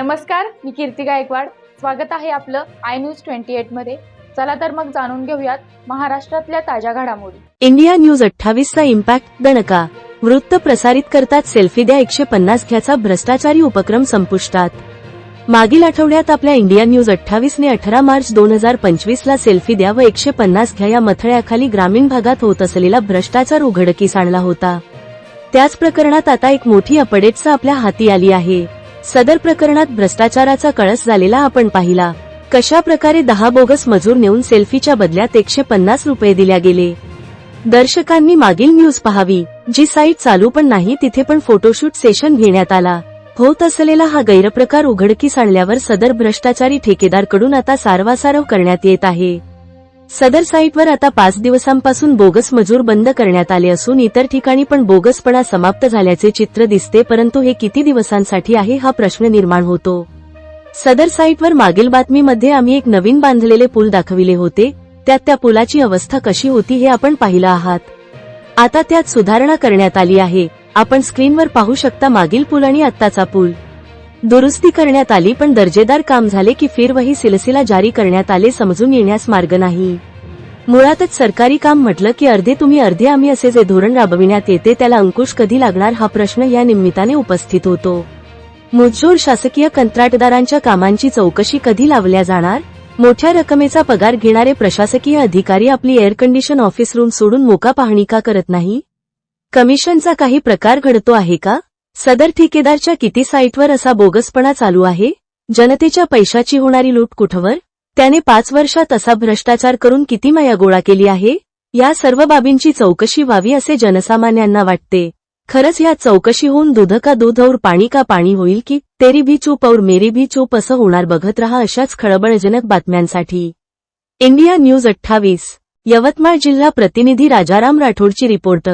नमस्कार मी कीर्ती गायकवाड. स्वागत आहे आपलं आय न्यूज ट्वेंटी एटमध्ये. चला तर मग जाणून घेऊयात महाराष्ट्रातल्या ताज्या घडामोडी. इंडिया न्यूज अठ्ठावीसचा इम्पॅक्ट दणका. वृत्त प्रसारित करतात सेल्फी द्या एकशे पन्नास घ्याचा भ्रष्टाचारी उपक्रम संपुष्टात. मागील आठवड्यात आपल्या इंडिया न्यूज अठ्ठावीसने अठरा मार्च दोन हजार पंचवीस ला सेल्फी द्या व एकशे पन्नास घ्या या मथळ्याखाली ग्रामीण भागात होत असलेला भ्रष्टाचार उघडकीस आणला होता. त्याच प्रकरणात आता एक मोठी अपडेटचा आपल्या हाती आली आहे. सदर प्रकरणात भ्रष्टाचाराचा कळस झालेला आपण पाहिला. कशा प्रकारे दहा बोगस मजूर नेऊन सेल्फीच्या बदल्यात एकशे पन्नास रुपये दिल्या गेले? दर्शकांनी मागील न्यूज पहावी जी साईट चालू पण नाही तिथे पण फोटोशूट सेशन घेण्यात आला. होत असलेला हा गैरप्रकार उघडकीस आणल्यावर सदर भ्रष्टाचारी ठेकेदारकडून आता सारवासारव करण्यात येत आहे. सदर साईटवर आता पाच दिवसांपासून बोगस मजूर बंद करण्यात आले असून इतर ठिकाणी पण बोगसपणा समाप्त झाल्याचे चित्र दिसते परंतु हे किती दिवसांसाठी आहे हा प्रश्न निर्माण होतो. सदर साईटवर मागील बातमीमध्ये आम्ही एक नवीन बांधलेले पूल दाखविले होते त्यात त्या पुलाची अवस्था कशी होती हे आपण पाहिलं आहात. आता त्यात सुधारणा करण्यात आली आहे. आपण स्क्रीनवर पाहू शकता मागील पूल आणि आत्ताचा पूल. दुरुस्ती करण्यात आली पण दर्जेदार काम झाले की फिरवही सिलसिला जारी करण्यात आले समजून येण्यास मार्ग नाही. मुळातच सरकारी काम म्हटलं की अर्धे तुम्ही अर्धे आम्ही असे जे धोरण राबविण्यात येते त्याला अंकुश कधी लागणार हा प्रश्न या निमित्ताने उपस्थित होतो. मुजोर शासकीय कंत्राटदारांच्या कामांची चौकशी कधी लावल्या जाणार? मोठ्या रकमेचा पगार घेणारे प्रशासकीय अधिकारी आपली एअर कंडिशन ऑफिस रूम सोडून मोका पाहणी का करत नाही? कमिशनचा काही प्रकार घडतो आहे का? सदर ठेकेदारच्या किती साईटवर असा बोगसपणा चालू आहे? जनतेच्या पैशाची होणारी लूट कुठवर? त्याने पाच वर्षात असा भ्रष्टाचार करून किती माया गोळा केली आहे? या सर्व बाबींची चौकशी व्हावी असे जनसामान्यांना वाटते. खरंच या चौकशी होऊन दूध का दूध और पाणी का पाणी होईल की तेरी भी चूप और मेरी भी चूप असं होणार बघत रहा अशाच खळबळजनक बातम्यांसाठी. इंडिया न्यूज अठ्ठावीस यवतमाळ जिल्हा प्रतिनिधी राजाराम राठोडची रिपोर्ट.